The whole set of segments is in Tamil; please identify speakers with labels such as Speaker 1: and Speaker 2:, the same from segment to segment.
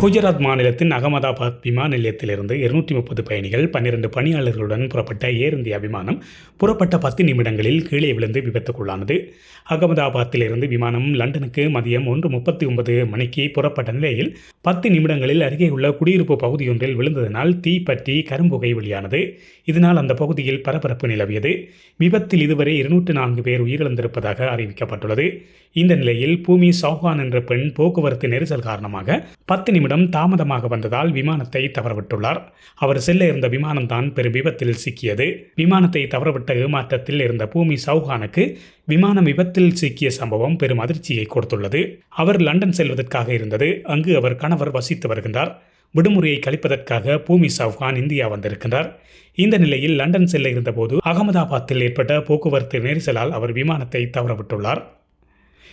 Speaker 1: குஜராத் மாநிலத்தின் அகமதாபாத் விமான நிலையத்திலிருந்து இருநூற்றி முப்பது பயணிகள் பன்னிரண்டு பணியாளர்களுடன் புறப்பட்ட ஏர் இந்தியா விமானம் புறப்பட்ட பத்து நிமிடங்களில் கீழே விழுந்து விபத்துக்குள்ளானது. அகமதாபாத்திலிருந்து விமானம் லண்டனுக்கு மதியம் ஒன்று முப்பத்தி ஒன்பது மணிக்கு புறப்பட்ட நிலையில் பத்து நிமிடங்களில் அருகே உள்ள குடியிருப்பு பகுதியொன்றில் விழுந்ததனால் தீ பற்றி கரும்புகை வெளியானது. இதனால் அந்த பகுதியில் பரபரப்பு நிலவியது. விபத்தில் இதுவரை இருநூற்று நான்கு பேர் உயிரிழந்திருப்பதாக அறிவிக்கப்பட்டுள்ளது. இந்த நிலையில் பூமி சௌஹான் என்ற பெண் போக்குவரத்து நெரிசல் காரணமாக பத்து நிமிடம் தாமதமாக வந்ததால் விமானத்தை தவறவிட்டுள்ளார். அவர் செல்ல இருந்த விமானம்தான் பெரும் விபத்தில் சிக்கியது. விமானத்தை தவறவிட்ட ஏமாற்றத்தில் இருந்த பூமி சௌஹானுக்கு விமானம் விபத்தில் சிக்கிய சம்பவம் பெரும் அதிர்ச்சியை கொடுத்துள்ளது. அவர் லண்டன் செல்வதற்காக இருந்தது. அங்கு அவர் கணவர் வசித்து வருகின்றார். விடுமுறையை கழிப்பதற்காக பூமி சௌஹான் இந்தியா வந்திருக்கின்றார். இந்த நிலையில் லண்டன் செல்ல இருந்தபோது அகமதாபாத்தில் ஏற்பட்ட போக்குவரத்து நெரிசலால் அவர் விமானத்தை தவறவிட்டுள்ளார்.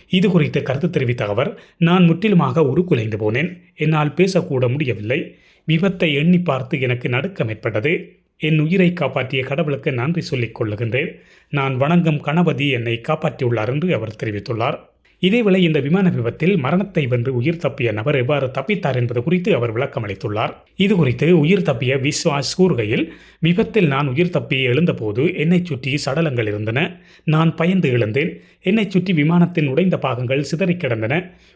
Speaker 1: இது குறித்து கருத்து தெரிவித்த அவர் நான் முற்றிலுமாக உருக்குலைந்து போனேன். என்னால் பேசக்கூட முடியவில்லை. விபத்தை எண்ணி பார்த்து எனக்கு நடுக்கம் ஏற்பட்டது. என் உயிரை காப்பாற்றிய கடவுளுக்கு நன்றி சொல்லிக் கொள்ளுகின்றேன். நான் வணங்கும் கணபதி என்னை காப்பாற்றியுள்ளார் என்று அவர் தெரிவித்துள்ளார். இதேவேளை இந்த விமான விபத்தில் மரணத்தை வென்று உயிர் தப்பிய நபர் எவ்வாறு தப்பித்தார் என்பது குறித்து அவர் விளக்கம் அளித்துள்ளார். இது குறித்து உயிர் தப்பிய விஸ்வாஸ் கூறுகையில் விபத்தில் நான் உயிர் தப்பி எழுந்தபோது என்னைச் சுற்றி சடலங்கள் இருந்தன. நான் பயந்து எழுந்தேன். என்னைச் சுற்றி விமானத்தின் உடைந்த பாகங்கள் சிதறி கிடந்தன.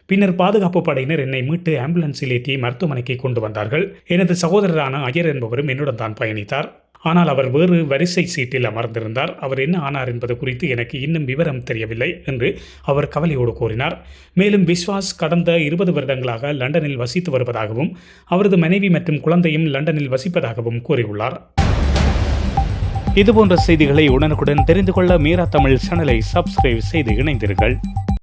Speaker 1: பின்னர் பாதுகாப்பு படையினர் என்னை மீட்டு ஆம்புலன்ஸில் ஏற்றி மருத்துவமனைக்கு கொண்டு வந்தார்கள். எனது சகோதரரான அயர் என்பவரும் என்னுடன் தான் பயணித்தார். ஆனால் அவர் வேறு வரிசை சீட்டில் அமர்ந்திருந்தார். அவர் என்ன ஆனார் என்பது குறித்து எனக்கு இன்னும் விவரம் தெரியவில்லை என்று அவர் கவலையோடு கூறினார். மேலும் விஸ்வாஸ் கடந்த இருபது வருடங்களாக லண்டனில் வசித்து வருவதாகவும் அவரது மனைவி மற்றும் குழந்தையும் லண்டனில் வசிப்பதாகவும் கூறியுள்ளார். இதுபோன்ற செய்திகளை உடனுக்குடன் தெரிந்து கொள்ள மீரா தமிழ் சேனலை சப்ஸ்கிரைப் செய்து இணைந்தீர்கள்